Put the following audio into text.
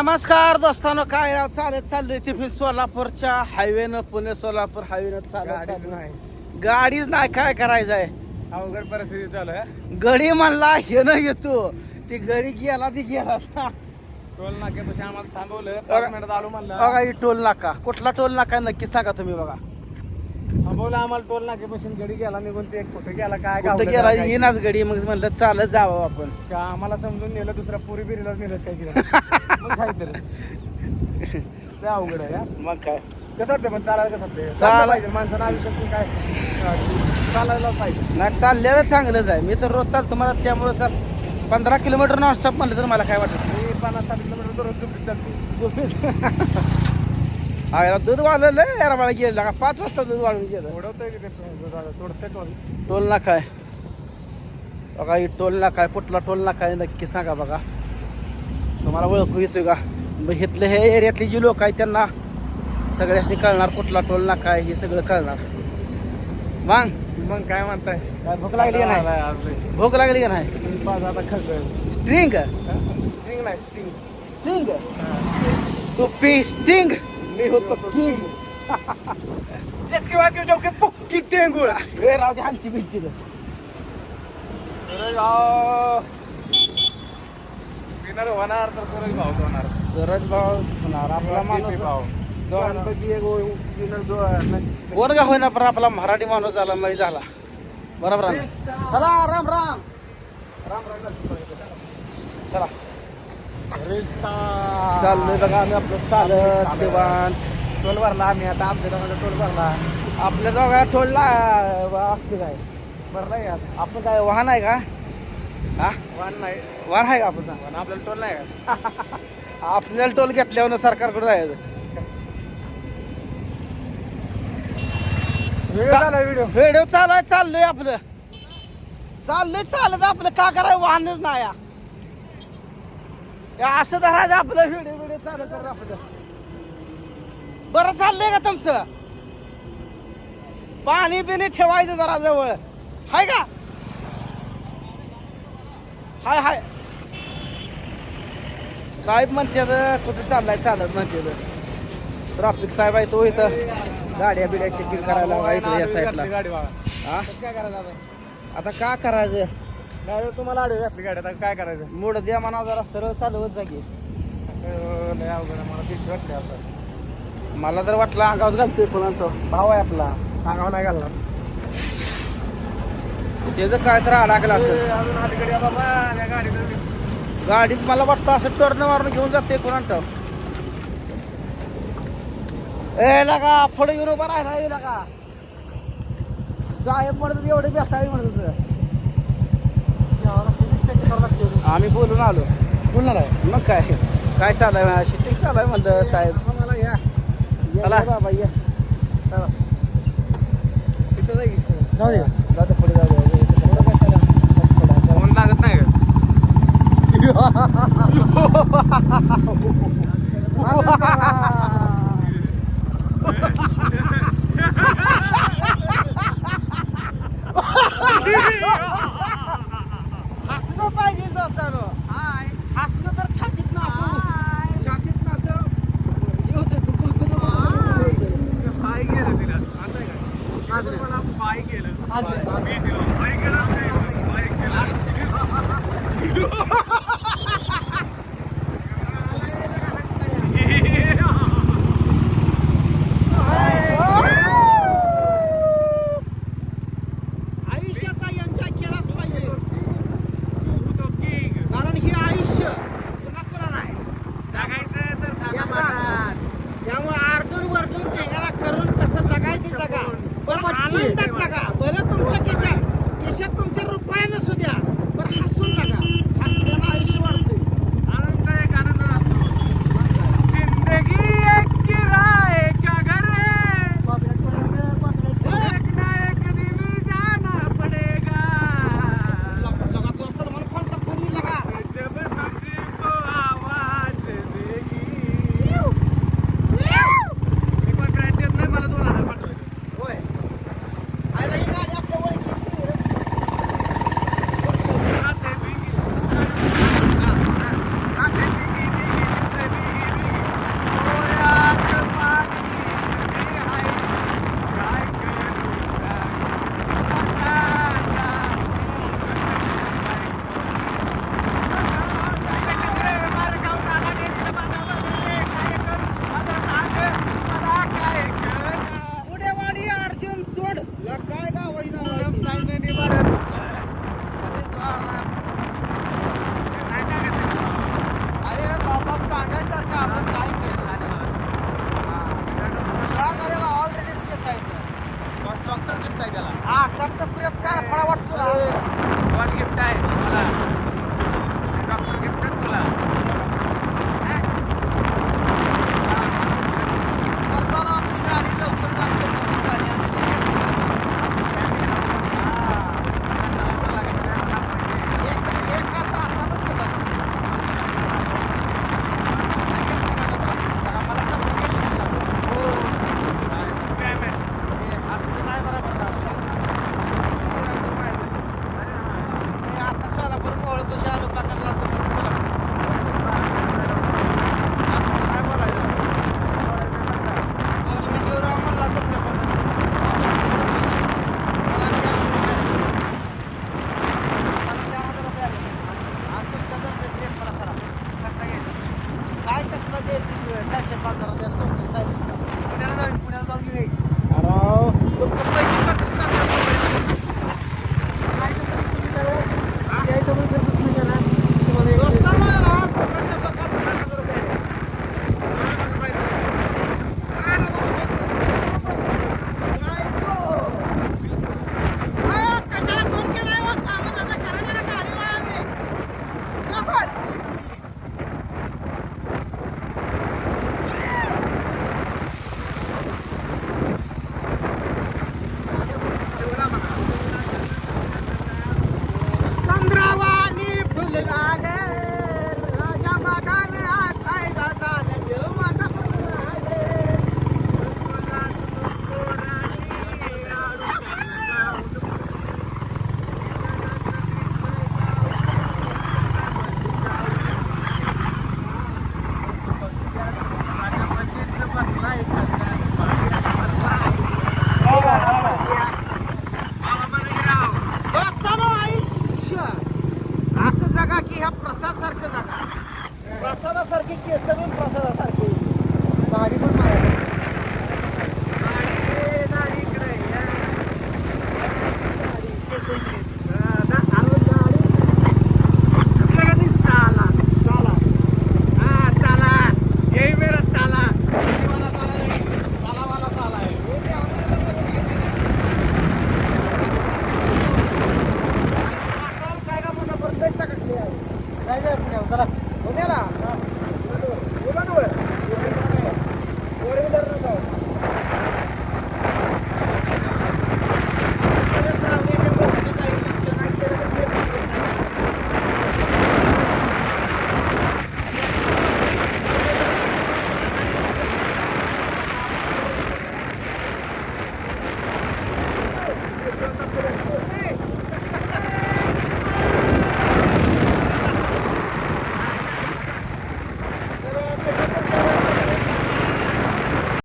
नमस्कार दोस्तानो काय राव चालत चाललोय ते मी सोलापूरच्या हायवेनं पुणे सोलापूर हायवेनं चालत गाडीच चाललोय. नाही. गाडीच नाही काय करायचंय अवघड परिस्थिती चालू आहे. गडी म्हणला हे न येतो ती. गडी गेला ती गेला. टोल नाक्यापाशी आम्हाला थांबवलं. बघा. पाच मिनिटात आलो म्हणलं. बघा ही टोल नाका. कुठला टोल नाका नक्की सांगा तुम्ही बघा. थांबवलं आम्हाला टोल नाक्यापासून गडी गेला निघून ते कुठे गेला काय कुठं गावलं गेला काय? येणार गडी मग म्हणलं चालत जावं आपण. का आम्हाला समजून नेलं दुसऱ्या पुरी बिरीलाच नेलं काय केलं? मग काहीतरी. ते अवघड आहे हा. मग काय? कसं वाटतं पण चालायला कसं वाटतं चाला- चालायला पाहिजे माणसानं आयुष्यात काय? अं, चालायला पाहिजे. नाही चाललेलं चांगलंच आहे. मी तर रोज चालतो मला त्यामुळे चाल पंधरा किलोमीटर नॉनस्टॉप म्हणलं तर मला काय वाटत मी पन्नास साठ किलोमीटर दररोज झुपडीत चालतो. आयला दूध वाढलेलं यार मला गेलं का? पाच वाजता दूध वाढून गेलं. Toll toll. नाका आहे बघा ही टोल नाका आहे कुठला टोल नाका आहे नक्की सांगा बघा. तुम्हाला ओळखू येतोय का? मग इथले हे एरियातले जी लोक आहेत त्यांना सगळ्यांनी कळणार कुठला टोल नाका आहे हे सगळं कळणार. मग मग काय म्हणताय? काय भूक लागली का नाही. भूक लागली का नाही? स्ट्रिंग? स्टिंग नाही स्टिंग तू पी स्टिंग होतो किंग जिसकी बात की चौकी पुक्की टेंगुळ हे राहू दे आमची बिंची सरळ गाव विनर होणार तर भाव होणार. सरज भाव होणार आपला माणूस भाव दोघांपैकी एक विनर दोन कोण का होईना पण आपला मराठी माणूस झाला म्हणजे झाला. बरोबर? चला राम राम. राम राम. चला. चाललोय बघा आम्ही आपलं चालत दिवाण टोल भरला आम्ही आता आमच्या गावाला टोल भरला. आपल्या दोघा टोलला असते काय? भरला यार आपण काय वाहन आहे का? हा? वाहन नाही. वाहन आहे का आपण पण आपल्याला टोल नाही का आपल्याला टोल घेतल्यावर सरकारकडे जायचं. Video video. व्हिडिओ चालू चाललोय आपलं. चाललोय चालत आपलं. का करायचं वाहनच नाही असं धरायचं आपलं व्हिडिओ व्हिडिओ चालू करत आपलं. बरं चाललंय का तुमचं? पाणी बिणी ठेवायचं जरा जवळ. हाय का? हाय हाय. साहेब म्हणते कुठे चाललाय चालत म्हणते ट्रॉफिक साहेब आहे तो इथं. गाड्या बिड्या चेकिंग करायला या साईडला हा? काय करायचं? गाडी तुम्हाला आडवी आपली गाडी आता काय करायचं? मूड द्या म्हणा जरा सरळ चालवत जागी अं, लय अवघड आहे, मला भीती वाटते आता. मला तर वाटलं अंगावर घालतोय तो. भाव आहे आपला. सांगावं नाही घालणार. त्याचं काय तर अडकलं असेल. ए, अजून अलीकडे या बाबा या गाडीचं गाडीत मला वाटतं असं टर्न मारून घेऊन जाते कोणा ए लगा पुढे येऊन उभा राहिला ए लगा. साहेब म्हणत एवढे बेसावी म्हणत होतं. आम्ही बोलून आलो. बोलणार आहे. मग काय? काय चालू आहे शिट्टिंग चालू आहे म्हणलं साहेब. मला या. चला. बाबा या. चला. तिथं जाई जाऊ दे. जाऊ दे. पुढे जाऊ दे? फोन लागत नाही पाहिजे दोस्तानो हसलं तर छातीत ना छातीत असं पाय गेलं तिला असं आहे असं मला पाय. पाय गेलं नाही. preto, cara, ह्या प्रसादासारखं जाणार प्रसादासारखे केस प्रसादासारखी. गाडी पण